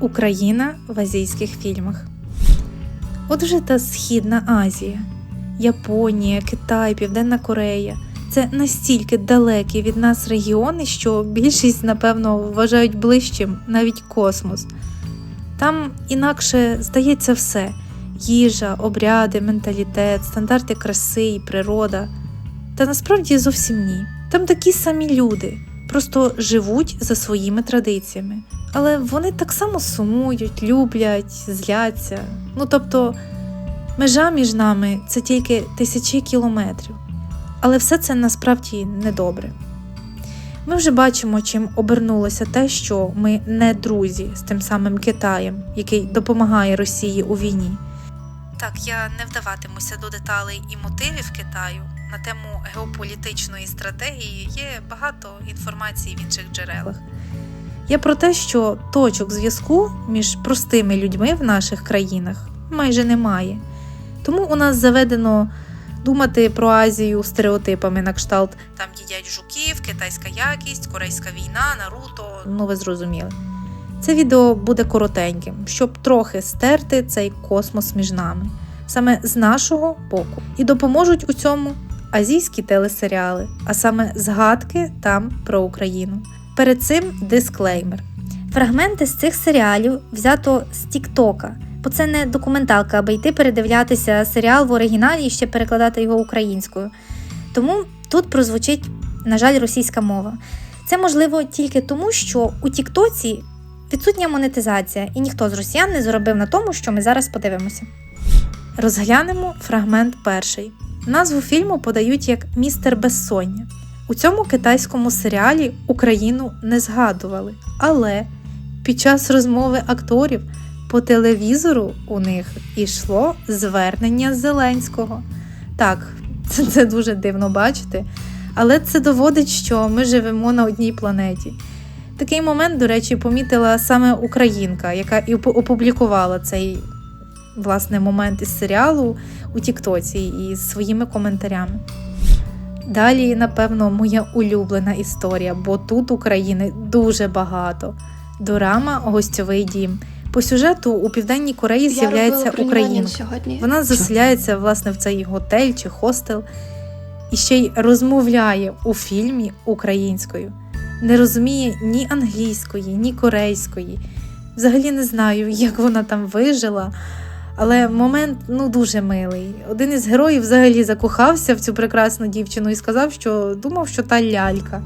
Україна в азійських фільмах. От вже та Східна Азія, Японія, Китай, Південна Корея. Це настільки далекі від нас регіони, що більшість, напевно, вважають ближчим навіть космос. Там інакше здається все: їжа, обряди, менталітет, стандарти краси і природа. Та насправді зовсім ні. Там такі самі люди, просто живуть за своїми традиціями. Але вони так само сумують, люблять, зляться. Ну тобто, межа між нами це тільки тисячі кілометрів. Але все це насправді недобре. Ми вже бачимо, чим обернулося те, що ми не друзі з тим самим Китаєм, який допомагає Росії у війні. Так, я не вдаватимуся до деталей і мотивів Китаю. На тему геополітичної стратегії є багато інформації в інших джерелах. Я про те, що точок зв'язку між простими людьми в наших країнах майже немає. Тому у нас заведено думати про Азію стереотипами на кшталт там їдять жуків, китайська якість, корейська війна, Наруто. Ну ви зрозуміли. Це відео буде коротеньким, щоб трохи стерти цей космос між нами, саме з нашого боку. І допоможуть у цьому азійські телесеріали, а саме згадки там про Україну. Перед цим дисклеймер. Фрагменти з цих серіалів взято з Тіктока, бо це не документалка, аби йти передивлятися серіал в оригіналі і ще перекладати його українською. Тому тут прозвучить, на жаль, російська мова. Це можливо тільки тому, що у Тіктоці відсутня монетизація, і ніхто з росіян не заробив на тому, що ми зараз подивимося. Розглянемо фрагмент перший. Назву фільму подають як Містер Безсоння. У цьому китайському серіалі Україну не згадували, але під час розмови акторів по телевізору у них ішло звернення Зеленського. Так, це, дуже дивно бачити, але це доводить, що ми живемо на одній планеті. Такий момент, до речі, помітила саме українка, яка і опублікувала цей власне момент із серіалу у Тіктоці із своїми коментарями. Далі, напевно, моя улюблена історія, бо тут України дуже багато. Дорама Гостьовий дім. По сюжету у Південній Кореї з'являється сьогодні. Вона заселяється власне в цей готель чи хостел і ще й розмовляє у фільмі українською. Не розуміє ні англійської, ні корейської. Взагалі не знаю, як вона там вижила. Але момент ну дуже милий. Один із героїв взагалі закохався в цю прекрасну дівчину і сказав, що думав, що та лялька.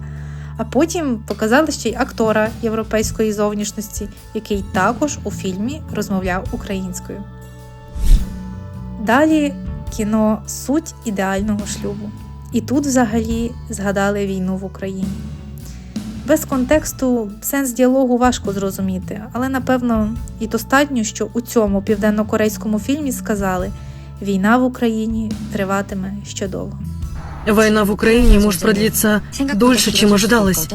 А потім показали ще й актора європейської зовнішності, який також у фільмі розмовляв українською. Далі кіно Суть ідеального шлюбу. І тут взагалі згадали війну в Україні. Без контексту сенс діалогу важко зрозуміти, але напевно і достатньо, що у цьому південно-корейському фільмі сказали: війна в Україні триватиме ще довго. Война в Украине может продлиться дольше, чем ожидалось.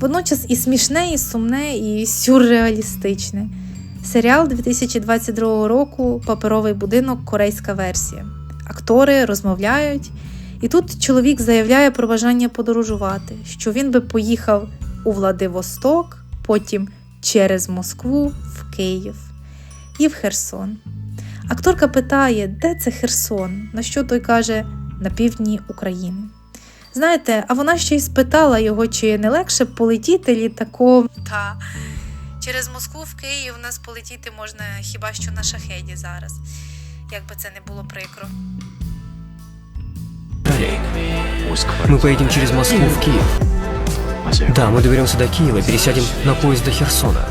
Водночас і смішне, і сумне, і сюрреалістичне. Серіал 2022 року Паперовий будинок корейська версія. Актори розмовляють, і тут чоловік заявляє про бажання подорожувати, що він би поїхав у Владивосток, потім через Москву в Київ і в Херсон. Акторка питає, де це Херсон, на що той каже на півдні України. Знаєте, а вона ще й спитала його, чи не легше полетіти літаком. Та через Москву в Київ у нас полетіти можна хіба що на шахеді зараз, як би це не було прикро. Мы поедем через Москву в Киев. Да, мы доберемся до Киева, пересядем на поезд до Херсона.